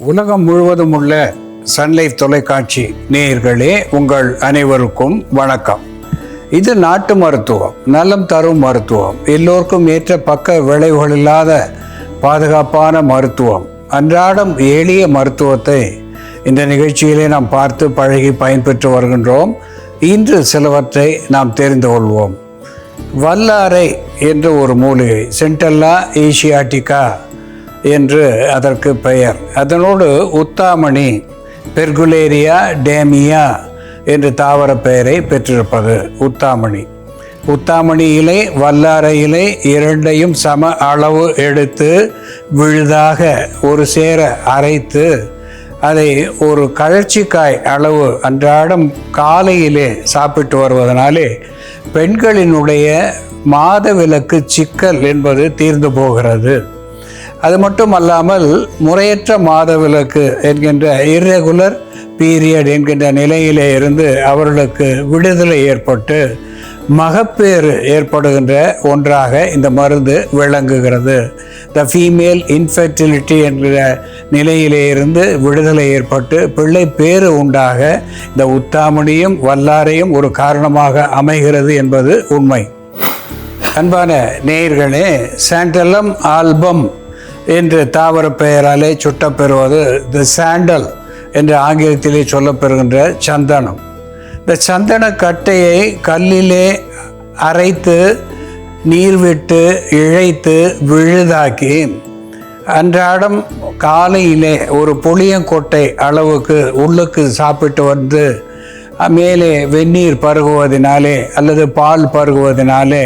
உலகம் முழுவதும் உள்ள சன்லைஃப் தொலைக்காட்சி நேயர்களே உங்கள் அனைவருக்கும் வணக்கம். இது நாட்டு மருத்துவம் நலம் தரும் மருத்துவம். எல்லோருக்கும் ஏற்ற பக்க விளைவுகள் இல்லாத பாதுகாப்பான மருத்துவம். அன்றாடம் எளிய மருத்துவத்தை இந்த நிகழ்ச்சியிலே நாம் பார்த்து பழகி பயன்பெற்று வருகின்றோம். இன்று சிலவற்றை நாம் தெரிந்து கொள்வோம். வல்லாரை என்ற ஒரு மூலிகை சென்டல்லா ஏசியாட்டிகா என்று அதற்கு பெயர். அதனோடு உத்தாமணி பெர்குலேரியா டேமியா என்று தாவர பெயரை பெற்றிருப்பது உத்தாமணி. உத்தாமணி இலை வல்லார இலை இரண்டையும் சம அளவு எடுத்து விழுதாக ஒரு சேர அரைத்து அதை ஒரு கழற்சிக்காய் அளவு அன்றாடம் காலையிலே சாப்பிட்டு வருவதனாலே பெண்களினுடைய மாதவிலக்கு சிக்கல் என்பது தீர்ந்து போகிறது. அது மட்டும் அல்லாமல் முறையற்ற மாதவிலக்கு என்கின்ற இர்ரெகுலர் பீரியட் என்கின்ற நிலையிலே இருந்து அவர்களுக்கு விடுதலை ஏற்பட்டு மகப்பேறு ஏற்படுகின்ற ஒன்றாக இந்த மருந்து விளங்குகிறது. த ஃபீமேல் இன்ஃபெர்டிலிட்டி என்கிற நிலையிலே இருந்து விடுதலை ஏற்பட்டு பிள்ளை பேறு உண்டாக இந்த உத்தாமணியும் வல்லாரையும் ஒரு காரணமாக அமைகிறது என்பது உண்மை. அன்பான நேயர்களே சாண்டலம் ஆல்பம் என்று தாவர பெயராலே சுட்டப்பெறுவது த சாண்டல் என்று ஆங்கிலத்திலே சொல்லப்பெறுகின்ற சந்தனம். இந்த சந்தன கட்டையை கல்லிலே அரைத்து நீர் விட்டு இழைத்து விழுதாக்கி அன்றாடம் காலையிலே ஒரு புளியங்கொட்டை அளவுக்கு உள்ளுக்கு சாப்பிட்டு வந்து மேலே வெந்நீர் பருகுவதனாலே அல்லது பால் பருகுவதனாலே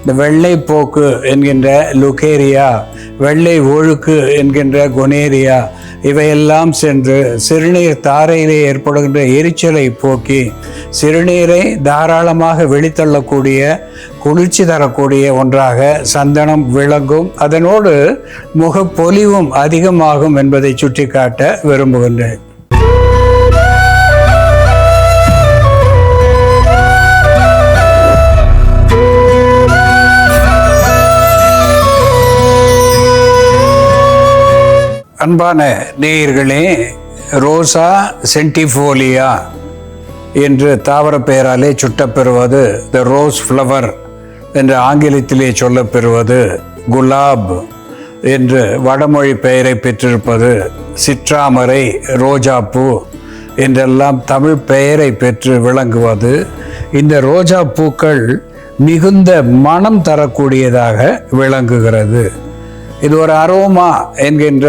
இந்த வெள்ளை போக்கு என்கின்ற லுகேரியா வெள்ளை ஒழுக்கு என்கின்ற கொனேரியா இவையெல்லாம் சென்று சிறுநீர் தாரையிலே ஏற்படுகின்ற எரிச்சலை போக்கி சிறுநீரை தாராளமாக வெளித்தள்ளக்கூடிய குளிர்ச்சி தரக்கூடிய ஒன்றாக சந்தனம் விளங்கும். அதனோடு முகப்பொலிவும் அதிகமாகும் என்பதை சுட்டிக்காட்ட விரும்புகின்றேன். அன்பான நேயர்களே ரோசா சென்டிஃபோலியா என்று தாவர பெயராலே சுட்டப்பெறுவது த ரோஸ் ஃப்ளவர் என்று ஆங்கிலத்திலே சொல்லப்பெறுவது குலாப் என்று வடமொழி பெயரை பெற்றிருப்பது சிற்றாமரை ரோஜாப்பூ என்றெல்லாம் தமிழ் பெயரை பெற்று விளங்குவது. இந்த ரோஜா பூக்கள் மிகுந்த மனம் தரக்கூடியதாக விளங்குகிறது. இது ஒரு அரோமா என்கின்ற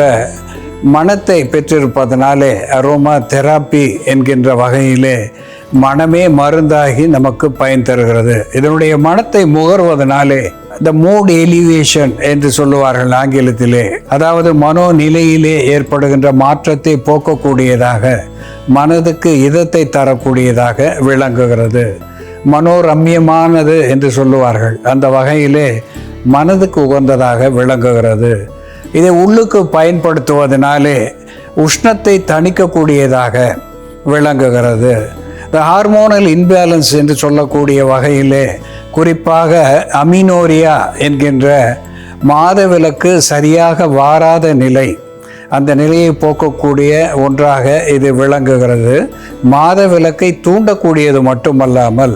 மனத்தை பெற்றிருப்பதனாலே அரோமா தெராப்பி என்கின்ற வகையிலே மனமே மருந்தாகி நமக்கு பயன் தருகிறது. இதனுடைய மனத்தை முகர்வதனாலே த மூட் எலிவேஷன் என்று சொல்லுவார்கள் ஆங்கிலத்திலே. அதாவது மனோநிலையிலே ஏற்படுகின்ற மாற்றத்தை போக்கக்கூடியதாக மனதுக்கு இதத்தை தரக்கூடியதாக விளங்குகிறது. மனோரம்யமானது என்று சொல்லுவார்கள். அந்த வகையிலே மனதுக்கு உகந்ததாக விளங்குகிறது. இதை உள்ளுக்கு பயன்படுத்துவதனாலே உஷ்ணத்தை தணிக்கக்கூடியதாக விளங்குகிறது. இந்த ஹார்மோனல் இன்பேலன்ஸ் என்று சொல்லக்கூடிய வகையிலே குறிப்பாக அமினோரியா என்கின்ற மாதவிலக்கு சரியாக வாராத நிலை அந்த நிலையை போக்கக்கூடிய ஒன்றாக இது விளங்குகிறது. மாதவிலக்கை தூண்டக்கூடியது மட்டுமல்லாமல்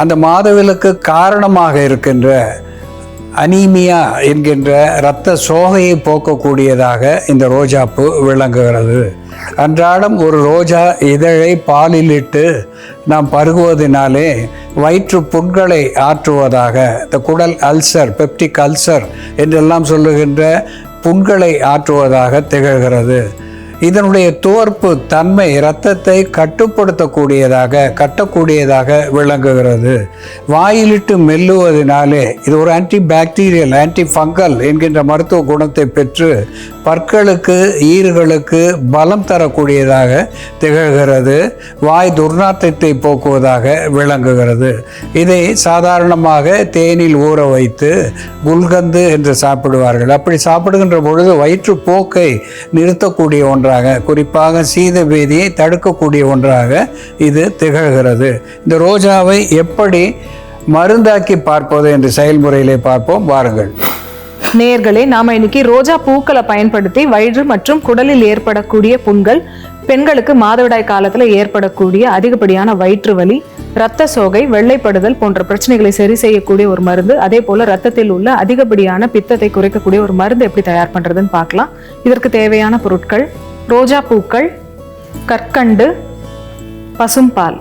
அந்த மாதவிலக்கு காரணமாக இருக்கின்ற அனீமியா என்கின்ற இரத்த சோகையை போக்கக்கூடியதாக இந்த ரோஜாப்பூ விளங்குகிறது. அன்றாடம் ஒரு ரோஜா இதழை பாலில் இட்டு நாம் பருகுவதனாலே வயிற்று புண்களை ஆற்றுவதாக இந்த குடல் அல்சர் பெப்டிக் அல்சர் என்றெல்லாம் சொல்லுகின்ற புண்களை ஆற்றுவதாக திகழ்கிறது. இதனுடைய தோற்பு தன்மை இரத்தத்தை கட்டுப்படுத்தக்கூடியதாக கட்டக்கூடியதாக விளங்குகிறது. வாயிலிட்டு மெல்லுவதனாலே இது ஒரு ஆன்டி பாக்டீரியல் ஆன்டி ஃபங்கல் என்கின்ற மருத்துவ குணத்தை பெற்று பற்களுக்கு ஈறுகளுக்கு பலம் தரக்கூடியதாக திகழ்கிறது. வாய் துர்நாற்றத்தை போக்குவதாக விளங்குகிறது. இதை சாதாரணமாக தேனில் ஊற வைத்து குல்கந்து என்று சாப்பிடுவார்கள். அப்படி சாப்பிடுகின்ற பொழுது வயிற்றுப்போக்கை நிறுத்தக்கூடிய ஒன்றாக குறிப்பாக சீத வேதியை தடுக்கக்கூடிய ஒன்றாக இது திகழ்கிறது. இந்த ரோஜாவை எப்படி மருந்தாக்கி பார்ப்பது என்று செயல்முறையிலே பார்ப்போம். வாருங்கள். நேர்களே நாம இன்னைக்கு ரோஜா பூக்களை பயன்படுத்தி வயிறு மற்றும் குடலில் ஏற்படக்கூடிய புண்கள் பெண்களுக்கு மாதவிடாய் காலத்துல ஏற்படக்கூடிய அதிகப்படியான வயிற்று வலி இரத்த சோகை வெள்ளைப்படுதல் போன்ற பிரச்சனைகளை சரி செய்யக்கூடிய ஒரு மருந்து அதே போல ரத்தத்தில் உள்ள அதிகப்படியான பித்தத்தை குறைக்கக்கூடிய ஒரு மருந்து எப்படி தயார் பண்றதுன்னு பார்க்கலாம். இதற்கு தேவையான பொருட்கள் ரோஜா பூக்கள் கற்கண்டு பசும்பால்.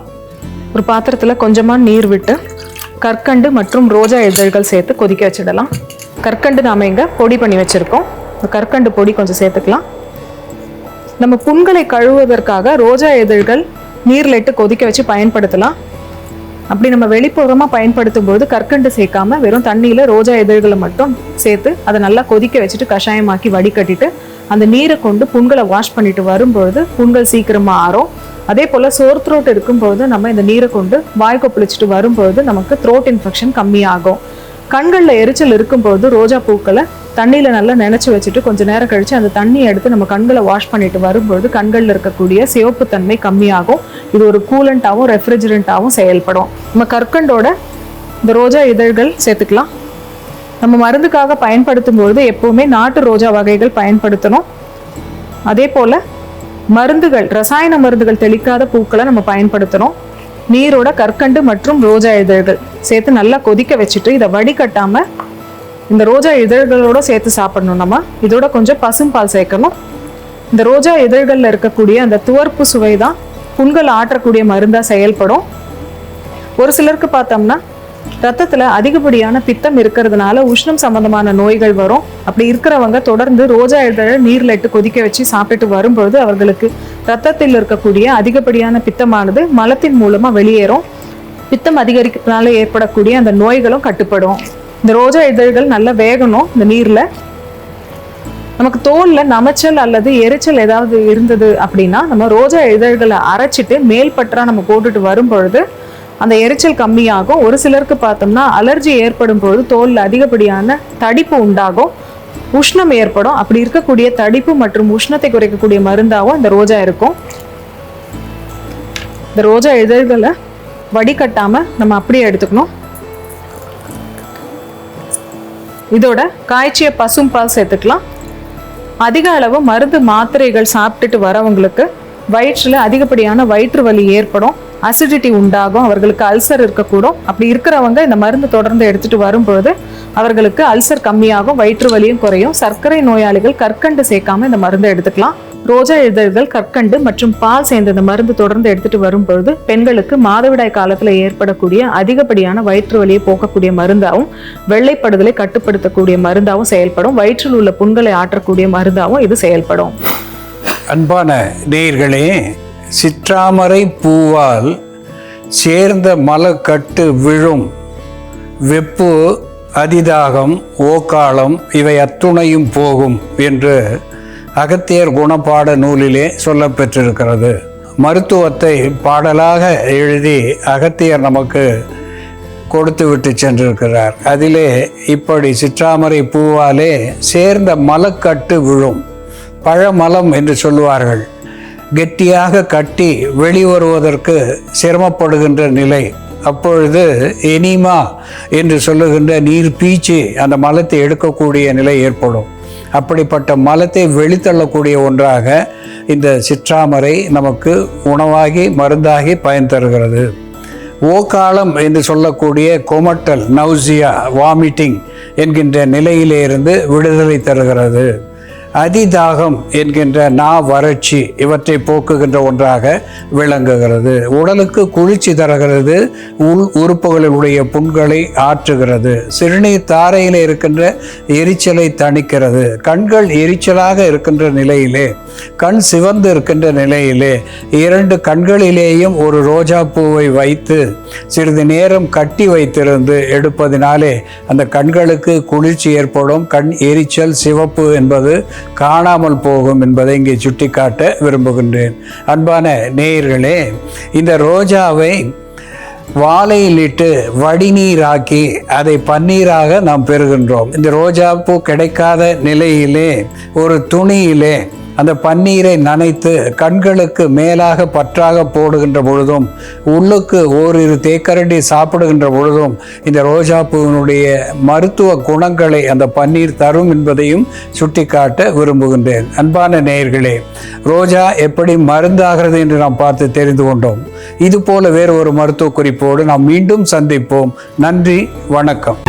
ஒரு பாத்திரத்துல கொஞ்சமா நீர் விட்டு கற்கண்டு மற்றும் ரோஜா இதழ்கள் சேர்த்து கொதிக்க வச்சிடலாம். கற்கண்டு நாம் இங்கே பொடி பண்ணி வச்சுருக்கோம். இந்த கற்கண்டு பொடி கொஞ்சம் சேர்த்துக்கலாம். நம்ம புண்களை கழுவுவதற்காக ரோஜா இதழ்கள் நீரில் இட்டு கொதிக்க வச்சு பயன்படுத்தலாம். அப்படி நம்ம வெளிப்புறமாக பயன்படுத்தும் போது கற்கண்டு சேர்க்காம வெறும் தண்ணியில் ரோஜா இதழ்களை மட்டும் சேர்த்து அதை நல்லா கொதிக்க வச்சுட்டு கஷாயமாக்கி வடிகட்டிட்டு அந்த நீரை கொண்டு புண்களை வாஷ் பண்ணிட்டு வரும்பொழுது புண்கள் சீக்கிரமாக ஆறும். அதே போல் சோர் த்ரோட் இருக்கும்போது நம்ம இந்த நீரை கொண்டு வாய்க்கு கொப்பளிச்சுட்டு வரும்பொழுது நமக்கு த்ரோட் இன்ஃபெக்ஷன் கம்மியாகும். கண்களில் எரிச்சல் இருக்கும்போது ரோஜா பூக்களை தண்ணியில் நல்லா நினச்சி வச்சுட்டு கொஞ்சம் நேரம் கழித்து அந்த தண்ணியை எடுத்து நம்ம கண்களை வாஷ் பண்ணிட்டு வரும்பொழுது கண்களில் இருக்கக்கூடிய சிவப்பு தன்மை கம்மியாகும். இது ஒரு கூலண்ட்டாகவும் ரெஃப்ரிஜரண்ட்டாகவும் செயல்படும். நம்ம கற்கண்டோட இந்த ரோஜா இதழ்கள் சேர்த்துக்கலாம். நம்ம மருந்துக்காக பயன்படுத்தும் பொழுது எப்போவுமே நாட்டு ரோஜா வகைகள் பயன்படுத்தணும். அதே போல் மருந்துகள் ரசாயன மருந்துகள் தெளிக்காத பூக்களை நம்ம பயன்படுத்தணும். நீரோட கற்கண்டு மற்றும் ரோஜா இதழ்கள். சேர்த்து நல்லா கொதிக்க வச்சுட்டு இதை வடிகட்டாம இந்த ரோஜா இதழ்களோட சேர்த்து சாப்பிடணும் நம்ம. இதோட கொஞ்சம் பசும்பால் சேர்க்கணும். இந்த ரோஜா இதழ்களில் இருக்கக்கூடிய அந்த துவர்ப்பு சுவை தான் புண்கள் ஆற்றக்கூடிய மருந்தா செயல்படும். ஒரு சிலருக்கு பார்த்தோம்னா ரத்தத்துல அதிகப்படியான பித்தம் இருக்கிறதுனால உஷ்ணம் சம்பந்தமான நோய்கள் வரும். அப்படி இருக்கிறவங்க தொடர்ந்து ரோஜா இதழை நீரில் இட்டு கொதிக்க வச்சு சாப்பிட்டு வரும்பொழுது அவர்களுக்கு ரத்தத்தில் இருக்கக்கூடிய அதிகப்படியான பித்தமானது மலத்தின் மூலமா வெளியேறும். பித்தம் அதிகரிக்கிறதுனால ஏற்படக்கூடிய அந்த நோய்களும் கட்டுப்படும். இந்த ரோஜா இதழ்கள் நல்லா வேகணும் இந்த நீர்ல. நமக்கு தோல்ல நமைச்சல் அல்லது எரிச்சல் ஏதாவது இருந்தது அப்படின்னா நம்ம ரோஜா இதழ்களை அரைச்சிட்டு மேல் பற்றா நம்ம போட்டுட்டு வரும்பொழுது அந்த எரிச்சல் கம்மியாகும். ஒரு சிலருக்கு பார்த்தோம்னா அலர்ஜி ஏற்படும் பொழுது தோல்ல அதிகப்படியான தடிப்பு உண்டாகும். உஷ்ணம் ஏற்படும். அப்படி இருக்கக்கூடிய தடிப்பு மற்றும் உஷ்ணத்தை குறைக்கக்கூடிய மருந்தாகவும் இந்த ரோஜா இருக்கும். இந்த ரோஜா இதழ்களை வடிகட்டாமல் நம்ம அப்படியே எடுத்துக்கணும். இதோட காய்ச்சிய பசும்பால் சேர்த்துக்கலாம். அதிக அளவு மருந்து மாத்திரைகள் சாப்பிட்டுட்டு வரவங்களுக்கு வயிற்றில் அதிகப்படியான வயிற்று வலி ஏற்படும். அசிடிட்டி உண்டாகும் அவர்களுக்கு அல்சர் இருக்கக்கூடும். அப்படி இருக்கிறவங்க இந்த மருந்து தொடர்ந்து எடுத்துட்டு வரும்போது அவர்களுக்கு அல்சர் கம்மியாகும் வயிற்று வலியும் குறையும். சர்க்கரை நோயாளிகள் கற்கண்டு சேர்க்காம இந்த மருந்தை எடுத்துக்கலாம். ரோஜா இதழ்கள் கற்கண்டு மற்றும் பால் சேர்ந்த இந்த மருந்து தொடர்ந்து எடுத்துட்டு வரும்பொழுது பெண்களுக்கு மாதவிடாய் காலத்துல ஏற்படக்கூடிய அதிகப்படியான வயிற்று வலியை போக்கக்கூடிய மருந்தாகவும் வெள்ளைப்படுதலை கட்டுப்படுத்தக்கூடிய மருந்தாகவும் செயல்படும். வயிற்றில் உள்ள புண்களை ஆற்றக்கூடிய மருந்தாகவும் இது செயல்படும். அன்பான நேயர்களே சிற்றாமரை பூவால் சேர்ந்த மலக்கட்டு விழும் வெப்பு அதிதாகம் ஓக்காலம் இவை அத்துணையும் போகும் என்று அகத்தியர் குணப்பாட நூலிலே சொல்லப்பெற்றிருக்கிறது. மருத்துவத்தை பாடலாக எழுதி அகத்தியர் நமக்கு கொடுத்து விட்டு சென்றிருக்கிறார். அதிலே இப்படி சிற்றாமரை பூவாலே சேர்ந்த மலக்கட்டு விழும். பழமலம் என்று சொல்லுவார்கள். கெட்டியாக கட்டி வெளிவருவதற்கு சிரமப்படுகின்ற நிலை. அப்பொழுது எனிமா என்று சொல்லுகின்ற நீர் பீச்சு அந்த மலத்தை எடுக்கக்கூடிய நிலை ஏற்படும். அப்படிப்பட்ட மலத்தை வெளித்தள்ளக்கூடிய ஒன்றாக இந்த சிற்றாமரை நமக்கு உணவாகி மருந்தாகி பயன் தருகிறது. ஓக்காலம் என்று சொல்லக்கூடிய கொமட்டல் நௌசியா வாமிட்டிங் என்கின்ற நிலையிலே இருந்து விடுதலை தருகிறது. அதிதாகம் என்கின்ற நா வறட்சி இவற்றை போக்குகின்ற ஒன்றாக விளங்குகிறது. உடலுக்கு குளிர்ச்சி தருகிறது உள் உறுப்புகளினுடைய புண்களை ஆற்றுகிறது. சிறுநீர் தாரையில் இருக்கின்ற எரிச்சலை தணிக்கிறது. கண்கள் எரிச்சலாக இருக்கின்ற நிலையிலே கண் சிவந்து இருக்கின்ற நிலையிலே இரண்டு கண்களிலேயும் ஒரு ரோஜா பூவை வைத்து சிறிது நேரம் கட்டி வைத்திருந்து எடுப்பதினாலே அந்த கண்களுக்கு குளிர்ச்சி ஏற்படும். கண் எரிச்சல் சிவப்பு என்பது காணாமல் போகும் என்பதை இங்கே சுட்டிக்காட்ட விரும்புகின்றேன். அன்பான நேயர்களே இந்த ரோஜாவை வாழையிலிட்டு வடிநீராக்கி அதை பன்னீராக நாம் பெறுகின்றோம். இந்த ரோஜா பூ கிடைக்காத நிலையிலே ஒரு துணியிலே அந்த பன்னீரை நனைத்து கண்களுக்கு மேலாக பற்றாக போடுகின்ற பொழுதும் உள்ளுக்கு ஓரிரு தேக்கரண்டி சாப்பிடுகின்ற பொழுதும் இந்த ரோஜா பூவினுடைய மருத்துவ குணங்களை அந்த பன்னீர் தரும் என்பதையும் சுட்டிக்காட்ட விரும்புகின்றேன். அன்பான நேயர்களே ரோஜா எப்படி மருந்தாகிறது என்று நாம் பார்த்து தெரிந்து கொண்டோம். இது போல வேறு ஒரு மருத்துவ குறிப்போடு நாம் மீண்டும் சந்திப்போம். நன்றி வணக்கம்.